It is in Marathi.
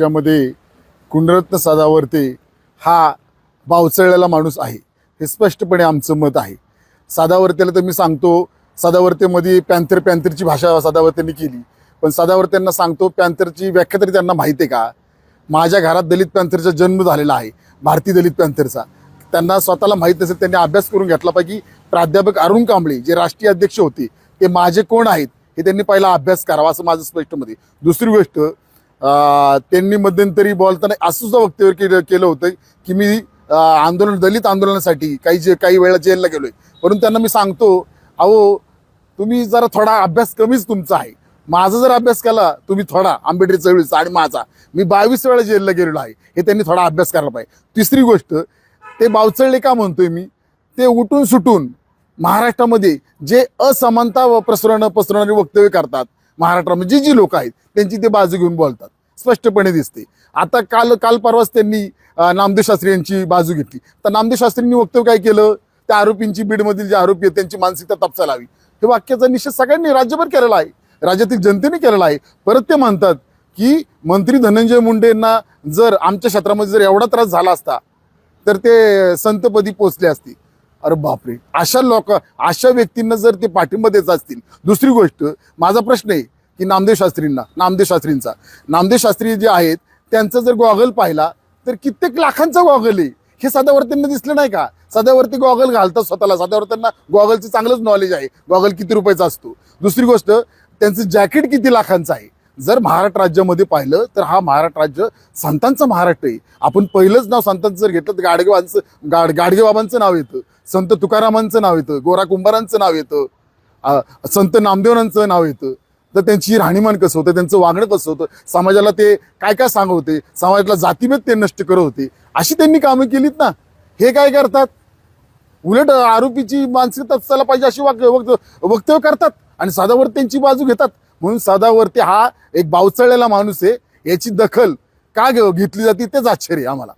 राज्यामध्ये कुंडरत्न सदावर्ते हा बावचळलेला माणूस आहे. हे स्पष्टपणे आमचं मत आहे. सादावर्तेला तर मी सांगतो सादावर्तेमध्ये पॅन्थर पॅन्थरची भाषा सादावर्त्यांनी केली. पण सादावर्त्यांना सांगतो पॅन्थरची व्याख्या तरी त्यांना माहिती आहे का? माझ्या घरात दलित पॅन्थरचा जन्म झालेला आहे भारतीय दलित पॅन्थरचा. त्यांना स्वतःला माहीत नसेल त्यांनी अभ्यास करून घेतला पाहिजे. प्राध्यापक अरुण कांबळे जे राष्ट्रीय अध्यक्ष होते ते माझे कोण आहेत हे त्यांनी पहिला अभ्यास करावा असं माझं स्पष्ट मते दुसरी गोष्ट त्यांनी मध्यंतरी बोलताना असं सुद्धा वक्तव्य केलं केलं होतं की मी आंदोलन दलित आंदोलनासाठी काही जे काही वेळा जेलला गेलोय. परंतु त्यांना मी सांगतो अहो तुम्ही जरा थोडा अभ्यास कमीच तुमचा आहे. माझा जर अभ्यास केला तुम्ही थोडा आंबेडकर चळवळीचा आणि माझा. मी बावीस वेळा जेलला गेलेलो आहे. हे त्यांनी थोडा अभ्यास करायला पाहिजे. तिसरी गोष्ट ते बावचळले का म्हणतोय मी? ते उठून सुटून महाराष्ट्रामध्ये जे असमानता व प्रसरण पसरवणारी वक्तव्य करतात महाराष्ट्रामध्ये म्हणजे जी जी लोक आहेत त्यांची ते बाजू घेऊन बोलतात. स्पष्टपणे दिसते. आता काल काल परवाच त्यांनी नामदेव शास्त्री यांची बाजू घेतली. तर नामदेव शास्त्रींनी वक्तव्य काय केलं? त्या आरोपींची बीडमधील जे आरोपी आहेत त्यांची मानसिकता तपसायला हवी. हे वाक्याचा निषेध सगळ्यांनी राज्यभर केलेला आहे. राज्यातील जनतेने केलेला आहे. परत ते म्हणतात की मंत्री धनंजय मुंडेंना जर आमच्या क्षेत्रामध्ये जर एवढा त्रास झाला असता तर ते संतपदी पोचले असते. अरे बापरे. अशा लोक अशा व्यक्तींना जर ते पाठिंबा देत असतील दुसरी गोष्ट माझा प्रश्न आहे की नामदेव शास्त्रींना नामदेव शास्त्रींचा. नामदेव शास्त्री जे आहेत त्यांचा जर गॉगल पाहिला तर कित्येक लाखांचा गॉगल आहे. हे सदावर्तींना दिसलं नाही का? सदावरती गॉगल घालतात स्वतःला. सदावर्त्यांना गॉगलचं चांगलंच नॉलेज आहे. गॉगल किती रुपयाचा असतो? दुसरी गोष्ट त्यांचं जॅकेट किती लाखांचं आहे? जर महाराष्ट्र राज्यामध्ये पाहिलं तर हा महाराष्ट्र राज्य संतांचं महाराष्ट्र आहे. आपण पहिलंच नाव संतांचं जर घेतलं तर गाडगेबांचं गाड गाडगेबाबांचं नाव येतं. संत तुकारामांचं नाव येतं गोरा कुंभारांचं नाव येतं संत नामदेवांचं नाव येतं. तर त्यांची राहणीमान कसं होतं? त्यांचं वागणं कसं होतं? समाजाला ते काय काय सांगवते समाजाला जातीभेद ते नष्ट करत होते. अशी त्यांनी कामं केलीत ना. हे काय करतात? उलट आरोपीची मानसिकता तपसायला पाहिजे अशी वाक वक्त- वक्तव्य करतात आणि साधावर त्यांची बाजू घेतात. म्हणून साधावरती हा एक बावचळलेला माणूस आहे. याची दखल का घेतली जाते? तेच आश्चर्य आम्हाला.